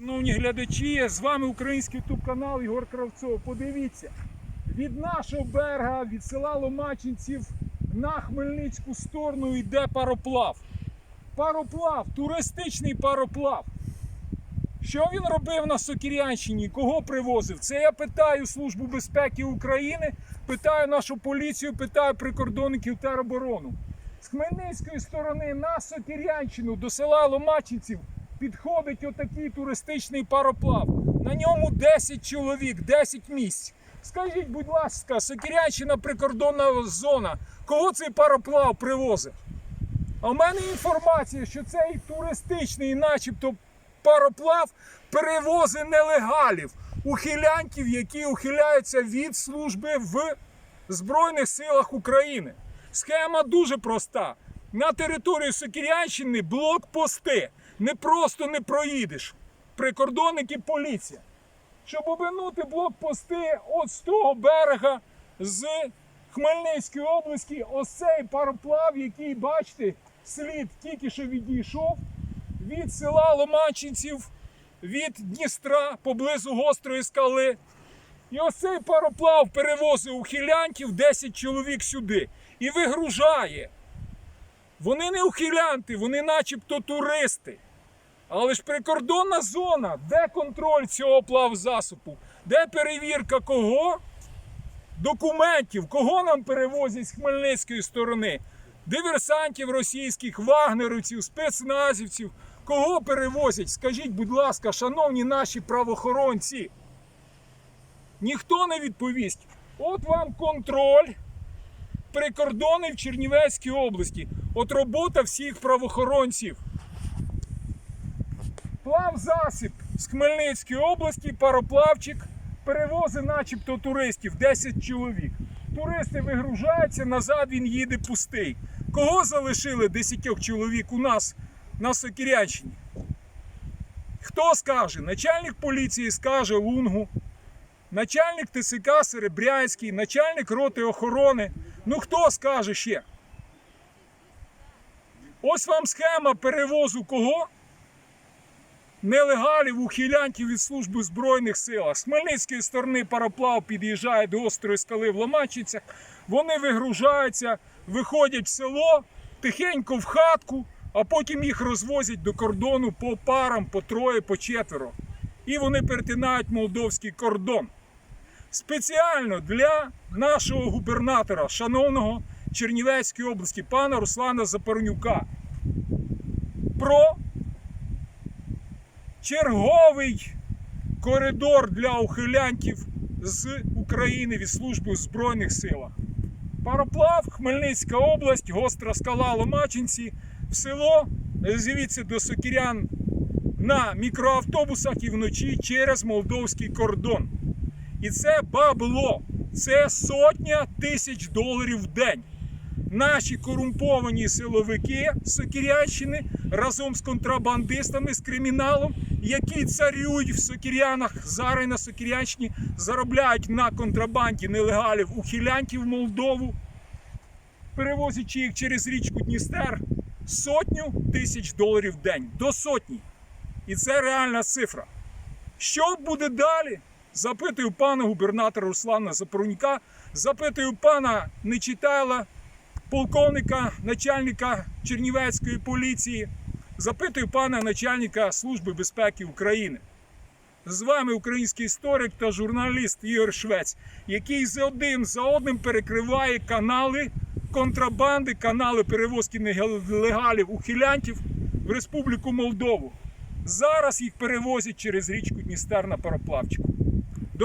Шановні глядачі, з вами український ютуб канал Ігор Кравцов. Подивіться, від нашого берега, від села Ломачинців на Хмельницьку сторону йде пароплав. Пароплав, туристичний пароплав. Що він робив на Сокірянщині? Кого привозив? Це я питаю Службу безпеки України, питаю нашу поліцію, питаю прикордонників тероборону. З Хмельницької сторони на Сокірянщину до села Ломачинців підходить отакий туристичний пароплав. На ньому 10 чоловік, 10 місць. Скажіть, будь ласка, Сокірянщина прикордонна зона. Кого цей пароплав привозив? А в мене інформація, що цей туристичний, начебто, пароплав перевозить нелегалів, ухилянтів, які ухиляються від служби в Збройних силах України. Схема дуже проста. На території Сокірянщини блокпости. Не просто не проїдеш. Прикордонники поліція. Щоб обминути блокпости от з того берега з Хмельницької області, ось цей пароплав, який, бачите, слід тільки що відійшов від села Ломачинців, від Дністра поблизу гострої скали. І ось цей пароплав перевозить ухилянтів 10 чоловік сюди і вигружає. Вони не ухилянти, вони начебто туристи. Але ж прикордонна зона, де контроль цього плавзасобу? Де перевірка кого? Документів, кого нам перевозять з Хмельницької сторони? Диверсантів російських, вагнерівців, спецназівців. Кого перевозять? Скажіть, будь ласка, шановні наші правоохоронці. Ніхто не відповість. От вам контроль прикордони в Чернівецькій області. От робота всіх правоохоронців. Плавзасіб з Хмельницької області, пароплавчик перевозить начебто туристів 10 чоловік. Туристи вигружаються, назад він їде пустий. Кого залишили 10 чоловік у нас на Сокірянщині? Хто скаже? Начальник поліції скаже Лунгу, начальник ТСК Серебрянський, начальник роти охорони. Ну хто скаже ще? Ось вам схема перевозу кого? Нелегалів, ухилянтів від служби в Збройних силах. З Хмельницької сторони пароплав під'їжджає до острої скали в Ломачицях. Вони вигружаються, виходять в село, тихенько в хатку, а потім їх розвозять до кордону по парам, по троє, по четверо. І вони перетинають молдовський кордон. Спеціально для нашого губернатора, шановного Чернівецької області, пана Руслана Запорнюка. Про черговий коридор для ухилянтів з України від служби в Збройних силах. Пароплав, Хмельницька область, гостра скала Ломачинці, в село, звідси до Сокірян на мікроавтобусах і вночі через молдовський кордон. І це бабло, це сотня тисяч доларів в день. Наші корумповані силовики Сокірянщини разом з контрабандистами, з криміналом, які царюють в Сокірянах, зараз на Сокірянщині, заробляють на контрабанді нелегалів ухилянтів в Молдову, перевозячи їх через річку Дністер сотню тисяч доларів в день. До сотні. І це реальна цифра. Що буде далі? Запитую пана губернатора Руслана Запорунька, запитую пана Нечитайла, полковника, начальника Чернівецької поліції, запитую пана начальника Служби безпеки України. З вами український історик та журналіст Ігор Швець, який за один за одним перекриває канали контрабанди, канали перевозки нелегалів ухилянтів в Республіку Молдову. Зараз їх перевозять через річку Дністер на пароплавчику.